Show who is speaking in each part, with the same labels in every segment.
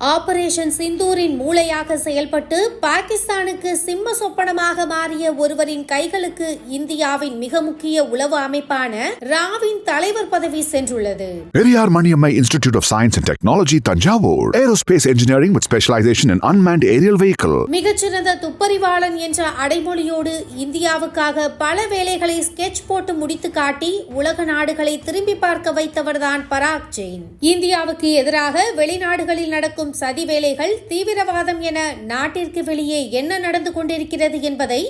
Speaker 1: Operation சிந்தூரின் மூளையாக செயல்பட்டு பாகிஸ்தானுக்கு சிம்ம சொப்பனமாக மாறிய ஒருவரின் கைகளுக்கு இந்தியாவின் மிக முக்கிய உளவு அமைப்பான ராவின் தலைவர் பதவி சென்றுள்ளது
Speaker 2: Periyar Maniammai Institute of Science and Technology, Tanjavur. Aerospace engineering with specialization in unmanned aerial vehicle.
Speaker 1: மிகச்சிறந்த துப்பறிவாளன் என்ற அடைமொழியோடு இந்தியாவுக்காக பல வேலைகளை ஸ்கெட்ச் போட்டு முடித்து காட்டி உலக நாடுகளை திரும்பி பார்க்க வைத்தவர்தான் பராக் ஜெயின் இந்தியாவுக்கு எதிராக வெளிநாடுகளில் நடக்கும் சதி வேலைகள் தீவிரவாதம் என நாட்டிற்கு வெளியே என்ன நடந்து கொண்டிருக்கிறது என்பதை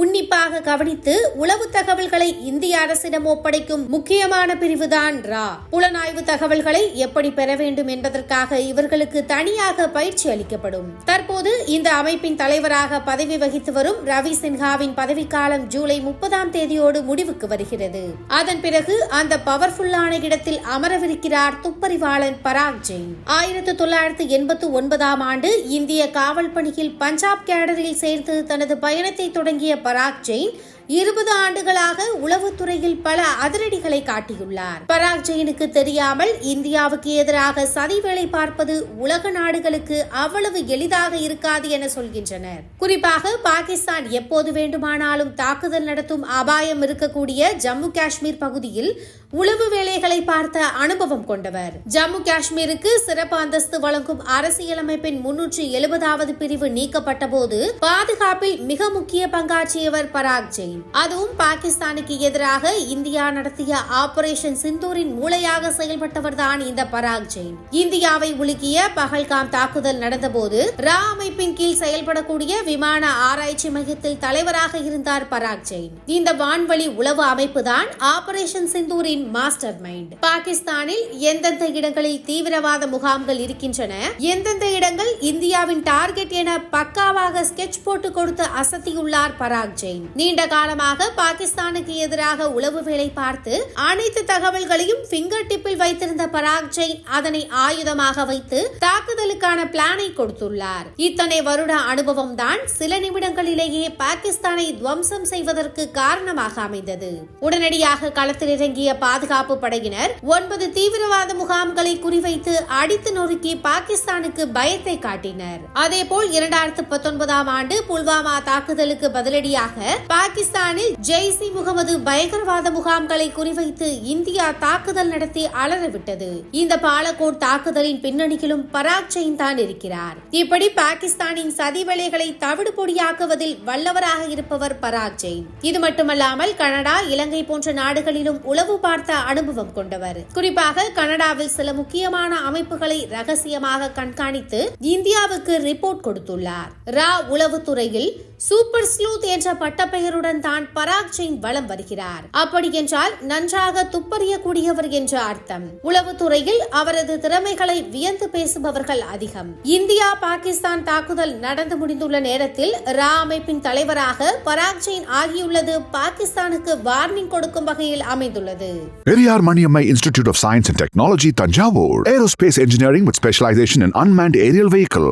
Speaker 1: உன்னிப்பாக கவனித்து உளவு தகவல்களை இந்திய அரசிடம் ஒப்படைக்கும் முக்கியமான பிரிவுதான் ரா. புலனாய்வு தகவல்களை எப்படி பெற வேண்டும் என்பதற்காக இவர்களுக்கு தனியாக பயிற்சி அளிக்கப்படும். தற்போது இந்த அமைப்பின் தலைவராக பதவி வகித்து வரும் ரவி சின்ஹாவின் பதவிக்காலம் ஜூலை முப்பதாம் தேதியோடு முடிவுக்கு வருகிறது. அதன் பிறகு அந்த பவர்ஃபுல்லான இடத்தில் அமரவிருக்கிறார் துப்பறிவாளன் பராக் ஜெயின். ஆயிரத்தி தொள்ளாயிரத்தி எண்பத்து ஒன்பதாம் ஆண்டு இந்திய காவல் பணியில் பஞ்சாப் கேடரில் சேர்த்து தனது பயணத்தை தொடங்கிய பராக் ஜெயின் இருபது ஆண்டுகளாக உளவுத்துறையில் பல அதிரடிகளை காட்டியுள்ளார். பராக் ஜெயினுக்கு தெரியாமல் இந்தியாவுக்கு எதிராக சதி வேலை பார்ப்பது உலக நாடுகளுக்கு அவ்வளவு எளிதாக இருக்காது என சொல்கின்றனர். குறிப்பாக பாகிஸ்தான் எப்போது வேண்டுமானாலும் தாக்குதல் நடத்தும் அபாயம் இருக்கக்கூடிய ஜம்மு காஷ்மீர் பகுதியில் உளவு வேலைகளை பார்த்த அனுபவம் கொண்டவர். ஜம்மு காஷ்மீருக்கு சிறப்பு அந்தஸ்து வழங்கும் அரசியலமைப்பின் முன்னூற்றி எழுபதாவது பிரிவு நீக்கப்பட்ட போது பாதுகாப்பில் மிக முக்கிய பங்காற்றியவர் பராக் ஜெயின். அதுவும் பாகிஸ்தானுக்கு எதிராக இந்தியா நடத்திய ஆபரேஷன் சிந்தூரின் மூளையாக செயல்பட்டவர்தான் இந்த பராக் ஜெயின். இந்தியாவை உலுக்கிய பகல்காம் தாக்குதல் நடந்தபோது ரா அமைப்பின் கீழ் செயல்படக்கூடிய விமான ஆராய்ச்சி மையத்தில் தலைவராக இருந்தார் பராக் ஜெயின். இந்த வான்வழி உளவு அமைப்புதான் ஆபரேஷன் சிந்தூரின் மாஸ்டர் மைண்ட் பாகிஸ்தானில் எந்தெந்த இடங்களில் தீவிரவாத முகாம்கள் இருக்கின்றன? எந்தெந்த இடங்கள் இந்தியாவின் டார்கெட் என பக்காவாக ஸ்கெட்ச் போட்டு கொடுத்து அசத்தியுள்ளார் பராக் ஜெயின். நீண்ட காலமாக பாகிஸ்தானுக்கு எதிராக உளவு வேலை பார்த்து அனைத்து தகவல்களையும் பிங்கர் டிப்பில் வைத்திருந்த பராக் ஜெயின் அதனை ஆயுதமாக வைத்து தாக்குதலுக்கான பிளானை கொடுத்துள்ளார். இத்தனை வருட அனுபவம் தான் சில நிமிடங்களிலேயே பாகிஸ்தானை துவம்சம் செய்வதற்கு காரணமாக அமைந்தது. உடனடியாக களத்தில் இறங்கிய பாதுகாப்பு படையினர் ஒன்பது தீவிரவாத முகாம்களை குறிவைத்து அடித்து நொறுக்கி பாகிஸ்தானுக்கு பயத்தை காட்டினர். அதேபோல் இரண்டாயிரத்து பத்தொன்பதாம் ஆண்டு புல்வாமா தாக்குதலுக்கு பதிலடியாக பாகிஸ்தானில் ஜெய்சி முகமது பயங்கரவாத முகாம்களை குறிவைத்து இந்தியா தாக்குதல் நடத்தி அலறவிட்டது. இந்த பாலகோட் தாக்குதலின் பின்னணியிலும் பராக் ஜெயின் தான் இருக்கிறார். இப்படி பாகிஸ்தானின் சதி வேலைகளை தவிடு பொடியாக்குவதில் வல்லவராக இருப்பவர் பராக் ஜெயின் இது மட்டுமல்லாமல் கனடா இலங்கை போன்ற நாடுகளிலும் உளவு பாட பார்த்த அனுபவம் கொண்டவர். குறிப்பாக கனடாவில் சில முக்கியமான அமைப்புகளை ரகசியமாக கண்காணித்து இந்தியாவுக்கு ரிப்போர்ட் கொடுத்துள்ளார். ரா உளவுத்துறையில் சூப்பர் ஸ்லூத் என்ற பட்டப்பெயருடன் தான் பராக் சிங் வலம் வருகிறார். அப்படி என்றால் நன்றாக துப்பறியக்கூடியவர் என்ற அர்த்தம். உளவுத்துறையில் அவரது திறமைகளை வியந்து பேசுபவர்கள் அதிகம். இந்தியா பாகிஸ்தான் தாக்குதல் நடந்து முடிந்துள்ள நேரத்தில் ரா அமைப்பின் தலைவராக பராக் ஜெயின் ஆகியுள்ளது பாகிஸ்தானுக்கு வார்னிங் கொடுக்கும் வகையில் அமைந்துள்ளது.
Speaker 2: Periyar Maniammai institute of science and technology Thanjavur aerospace engineering with specialisation in unmanned aerial vehicle